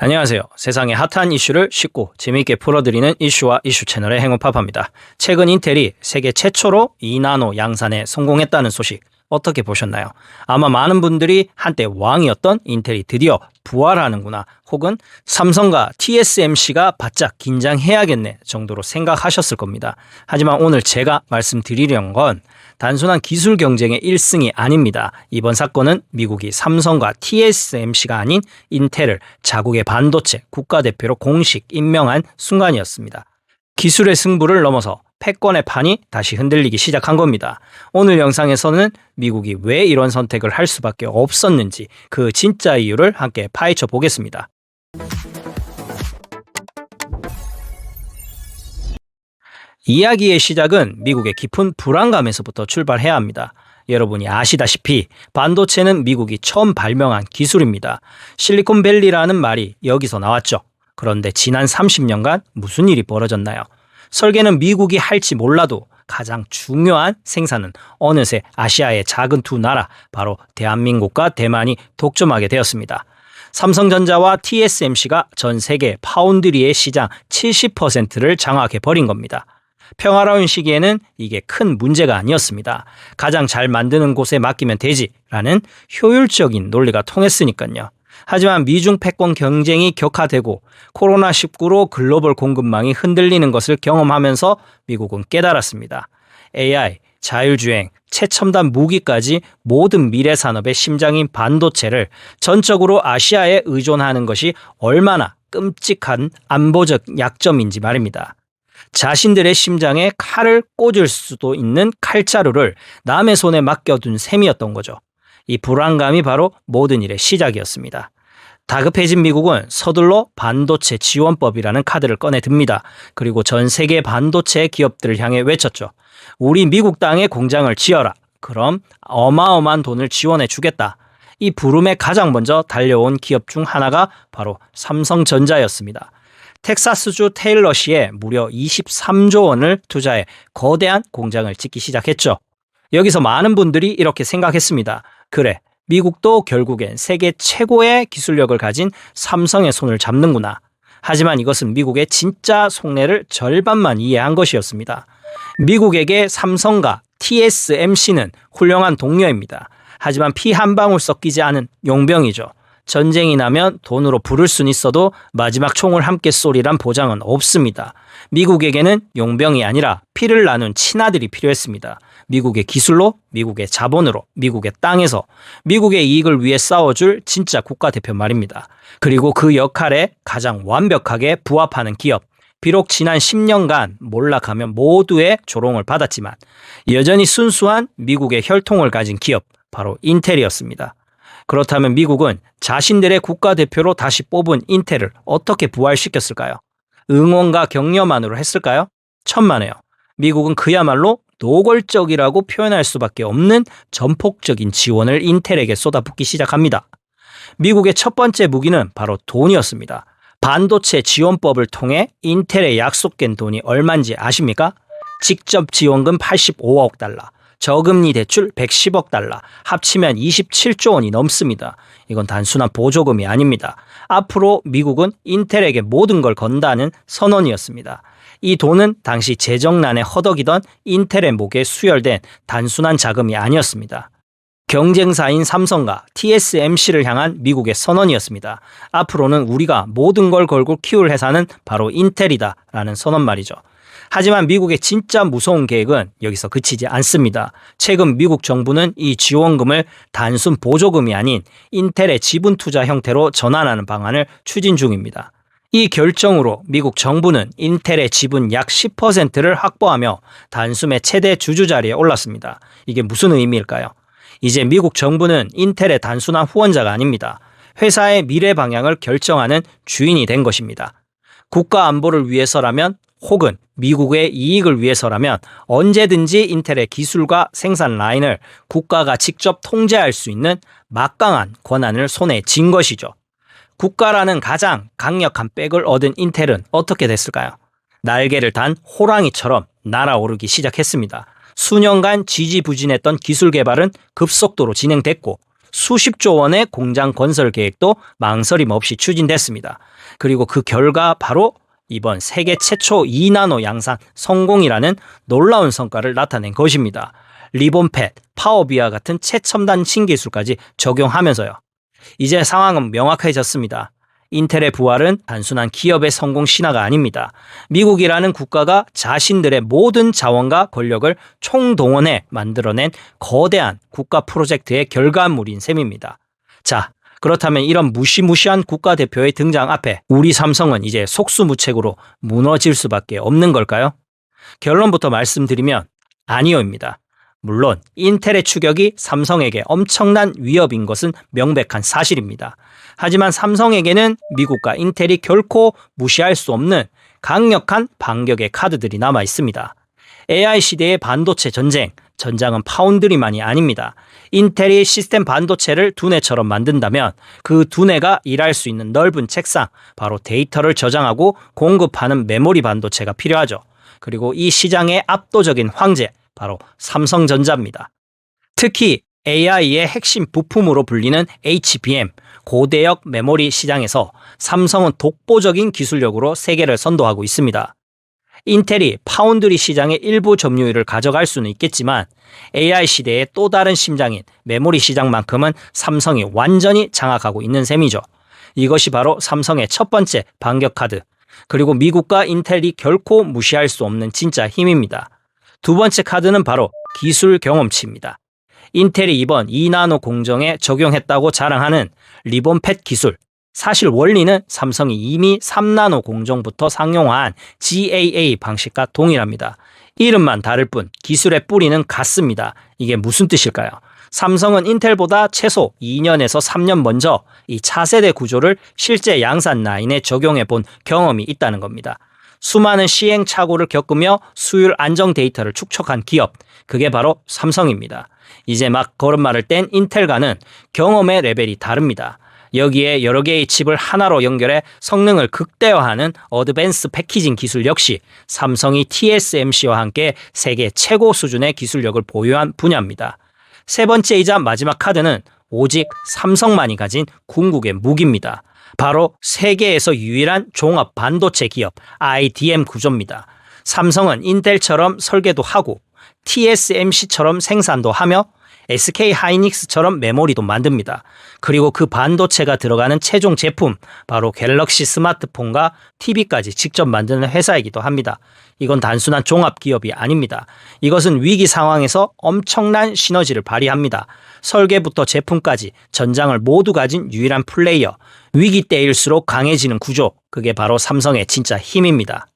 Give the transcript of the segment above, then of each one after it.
안녕하세요. 세상의 핫한 이슈를 쉽고 재미있게 풀어드리는 이슈와 이슈 채널의 행운파파입니다. 최근 인텔이 세계 최초로 2나노 양산에 성공했다는 소식 어떻게 보셨나요? 아마 많은 분들이 한때 왕이었던 인텔이 드디어 부활하는구나 혹은 삼성과 TSMC가 바짝 긴장해야겠네 정도로 생각하셨을 겁니다. 하지만 오늘 제가 말씀드리려는 건 단순한 기술 경쟁의 1승이 아닙니다. 이번 사건은 미국이 삼성과 TSMC가 아닌 인텔을 자국의 반도체 국가대표로 공식 임명한 순간이었습니다. 기술의 승부를 넘어서 패권의 판이 다시 흔들리기 시작한 겁니다. 오늘 영상에서는 미국이 왜 이런 선택을 할 수밖에 없었는지 그 진짜 이유를 함께 파헤쳐 보겠습니다. 이야기의 시작은 미국의 깊은 불안감에서부터 출발해야 합니다. 여러분이 아시다시피 반도체는 미국이 처음 발명한 기술입니다. 실리콘밸리라는 말이 여기서 나왔죠. 그런데 지난 30년간 무슨 일이 벌어졌나요? 설계는 미국이 할지 몰라도 가장 중요한 생산은 어느새 아시아의 작은 두 나라, 바로 대한민국과 대만이 독점하게 되었습니다. 삼성전자와 TSMC가 전 세계 파운드리의 시장 70%를 장악해 버린 겁니다. 평화로운 시기에는 이게 큰 문제가 아니었습니다. 가장 잘 만드는 곳에 맡기면 되지라는 효율적인 논리가 통했으니까요. 하지만 미중 패권 경쟁이 격화되고 코로나19로 글로벌 공급망이 흔들리는 것을 경험하면서 미국은 깨달았습니다. AI, 자율주행, 최첨단 무기까지 모든 미래 산업의 심장인 반도체를 전적으로 아시아에 의존하는 것이 얼마나 끔찍한 안보적 약점인지 말입니다. 자신들의 심장에 칼을 꽂을 수도 있는 칼자루를 남의 손에 맡겨둔 셈이었던 거죠. 이 불안감이 바로 모든 일의 시작이었습니다. 다급해진 미국은 서둘러 반도체 지원법이라는 카드를 꺼내 듭니다. 그리고 전 세계 반도체 기업들을 향해 외쳤죠. 우리 미국 땅에 공장을 지어라. 그럼 어마어마한 돈을 지원해 주겠다. 이 부름에 가장 먼저 달려온 기업 중 하나가 바로 삼성전자였습니다. 텍사스주 테일러시에 무려 23조 원을 투자해 거대한 공장을 짓기 시작했죠. 여기서 많은 분들이 이렇게 생각했습니다. 그래, 미국도 결국엔 세계 최고의 기술력을 가진 삼성의 손을 잡는구나. 하지만 이것은 미국의 진짜 속내를 절반만 이해한 것이었습니다. 미국에게 삼성과 TSMC는 훌륭한 동료입니다. 하지만 피 한 방울 섞이지 않은 용병이죠. 전쟁이 나면 돈으로 부를 순 있어도 마지막 총을 함께 쏘리란 보장은 없습니다. 미국에게는 용병이 아니라 피를 나눈 친아들이 필요했습니다. 미국의 기술로, 미국의 자본으로, 미국의 땅에서 미국의 이익을 위해 싸워줄 진짜 국가대표 말입니다. 그리고 그 역할에 가장 완벽하게 부합하는 기업. 비록 지난 10년간 몰락하면 모두의 조롱을 받았지만 여전히 순수한 미국의 혈통을 가진 기업, 바로 인텔이었습니다. 그렇다면 미국은 자신들의 국가대표로 다시 뽑은 인텔을 어떻게 부활시켰을까요? 응원과 격려만으로 했을까요? 천만에요. 미국은 그야말로 노골적이라고 표현할 수밖에 없는 전폭적인 지원을 인텔에게 쏟아붓기 시작합니다. 미국의 첫 번째 무기는 바로 돈이었습니다. 반도체 지원법을 통해 인텔에 약속된 돈이 얼마인지 아십니까? 직접 지원금 85억 달러, 저금리 대출 110억 달러, 합치면 27조 원이 넘습니다. 이건 단순한 보조금이 아닙니다. 앞으로 미국은 인텔에게 모든 걸 건다는 선언이었습니다. 이 돈은 당시 재정난에 허덕이던 인텔의 목에 수혈된 단순한 자금이 아니었습니다. 경쟁사인 삼성과 TSMC를 향한 미국의 선언이었습니다. 앞으로는 우리가 모든 걸 걸고 키울 회사는 바로 인텔이다 라는 선언 말이죠. 하지만 미국의 진짜 무서운 계획은 여기서 그치지 않습니다. 최근 미국 정부는 이 지원금을 단순 보조금이 아닌 인텔의 지분 투자 형태로 전환하는 방안을 추진 중입니다. 이 결정으로 미국 정부는 인텔의 지분 약 10%를 확보하며 단숨에 최대 주주 자리에 올랐습니다. 이게 무슨 의미일까요? 이제 미국 정부는 인텔의 단순한 후원자가 아닙니다. 회사의 미래 방향을 결정하는 주인이 된 것입니다. 국가 안보를 위해서라면 혹은 미국의 이익을 위해서라면 언제든지 인텔의 기술과 생산 라인을 국가가 직접 통제할 수 있는 막강한 권한을 손에 쥔 것이죠. 국가라는 가장 강력한 백을 얻은 인텔은 어떻게 됐을까요? 날개를 단 호랑이처럼 날아오르기 시작했습니다. 수년간 지지부진했던 기술 개발은 급속도로 진행됐고 수십조 원의 공장 건설 계획도 망설임 없이 추진됐습니다. 그리고 그 결과 바로 이번 세계 최초 2나노 양산 성공이라는 놀라운 성과를 나타낸 것입니다. 리본펫, 파워비와 같은 최첨단 신기술까지 적용하면서요. 이제 상황은 명확해졌습니다. 인텔의 부활은 단순한 기업의 성공 신화가 아닙니다. 미국이라는 국가가 자신들의 모든 자원과 권력을 총동원해 만들어낸 거대한 국가 프로젝트의 결과물인 셈입니다. 자, 그렇다면 이런 무시무시한 국가대표의 등장 앞에 우리 삼성은 이제 속수무책으로 무너질 수밖에 없는 걸까요? 결론부터 말씀드리면 아니요입니다. 물론 인텔의 추격이 삼성에게 엄청난 위협인 것은 명백한 사실입니다. 하지만 삼성에게는 미국과 인텔이 결코 무시할 수 없는 강력한 반격의 카드들이 남아 있습니다. AI 시대의 반도체 전쟁, 전장은 파운드리만이 아닙니다. 인텔이 시스템 반도체를 두뇌처럼 만든다면 그 두뇌가 일할 수 있는 넓은 책상, 바로 데이터를 저장하고 공급하는 메모리 반도체가 필요하죠. 그리고 이 시장의 압도적인 황제, 바로 삼성전자입니다. 특히 AI의 핵심 부품으로 불리는 HBM, 고대역 메모리 시장에서 삼성은 독보적인 기술력으로 세계를 선도하고 있습니다. 인텔이 파운드리 시장의 일부 점유율을 가져갈 수는 있겠지만 AI 시대의 또 다른 심장인 메모리 시장만큼은 삼성이 완전히 장악하고 있는 셈이죠. 이것이 바로 삼성의 첫 번째 반격 카드. 그리고 미국과 인텔이 결코 무시할 수 없는 진짜 힘입니다. 두 번째 카드는 바로 기술 경험치입니다. 인텔이 이번 2나노 공정에 적용했다고 자랑하는 리본펫 기술. 사실 원리는 삼성이 이미 3나노 공정부터 상용화한 GAA 방식과 동일합니다. 이름만 다를 뿐 기술의 뿌리는 같습니다. 이게 무슨 뜻일까요? 삼성은 인텔보다 최소 2년에서 3년 먼저 이 차세대 구조를 실제 양산 라인에 적용해 본 경험이 있다는 겁니다. 수많은 시행착오를 겪으며 수율 안정 데이터를 축적한 기업, 그게 바로 삼성입니다. 이제 막 걸음마를 뗀 인텔과는 경험의 레벨이 다릅니다. 여기에 여러 개의 칩을 하나로 연결해 성능을 극대화하는 어드밴스 패키징 기술 역시 삼성이 TSMC와 함께 세계 최고 수준의 기술력을 보유한 분야입니다. 세 번째이자 마지막 카드는 오직 삼성만이 가진 궁극의 무기입니다. 바로 세계에서 유일한 종합 반도체 기업 IDM 구조입니다. 삼성은 인텔처럼 설계도 하고 TSMC처럼 생산도 하며 SK 하이닉스처럼 메모리도 만듭니다. 그리고 그 반도체가 들어가는 최종 제품, 바로 갤럭시 스마트폰과 TV까지 직접 만드는 회사이기도 합니다. 이건 단순한 종합 기업이 아닙니다. 이것은 위기 상황에서 엄청난 시너지를 발휘합니다. 설계부터 제품까지 전장을 모두 가진 유일한 플레이어. 위기 때일수록 강해지는 구조. 그게 바로 삼성의 진짜 힘입니다.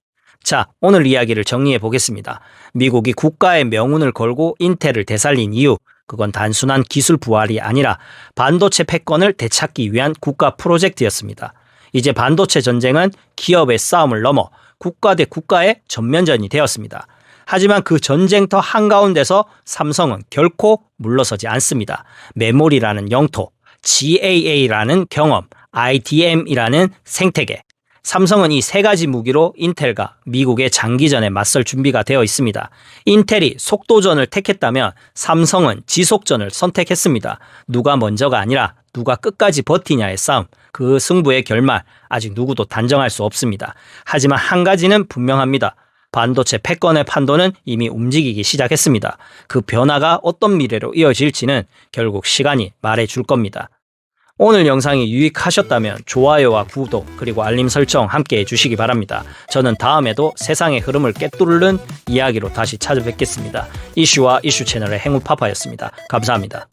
자, 오늘 이야기를 정리해 보겠습니다. 미국이 국가의 명운을 걸고 인텔을 되살린 이유, 그건 단순한 기술 부활이 아니라 반도체 패권을 되찾기 위한 국가 프로젝트였습니다. 이제 반도체 전쟁은 기업의 싸움을 넘어 국가 대 국가의 전면전이 되었습니다. 하지만 그 전쟁터 한가운데서 삼성은 결코 물러서지 않습니다. 메모리라는 영토, GAA라는 경험, IDM이라는 생태계, 삼성은 이 세 가지 무기로 인텔과 미국의 장기전에 맞설 준비가 되어 있습니다. 인텔이 속도전을 택했다면 삼성은 지속전을 선택했습니다. 누가 먼저가 아니라 누가 끝까지 버티냐의 싸움. 그 승부의 결말 아직 누구도 단정할 수 없습니다. 하지만 한 가지는 분명합니다. 반도체 패권의 판도는 이미 움직이기 시작했습니다. 그 변화가 어떤 미래로 이어질지는 결국 시간이 말해 줄 겁니다. 오늘 영상이 유익하셨다면 좋아요와 구독 그리고 알림 설정 함께 해주시기 바랍니다. 저는 다음에도 세상의 흐름을 깨뚫는 이야기로 다시 찾아뵙겠습니다. 이슈와 이슈 채널의 행우파파였습니다. 감사합니다.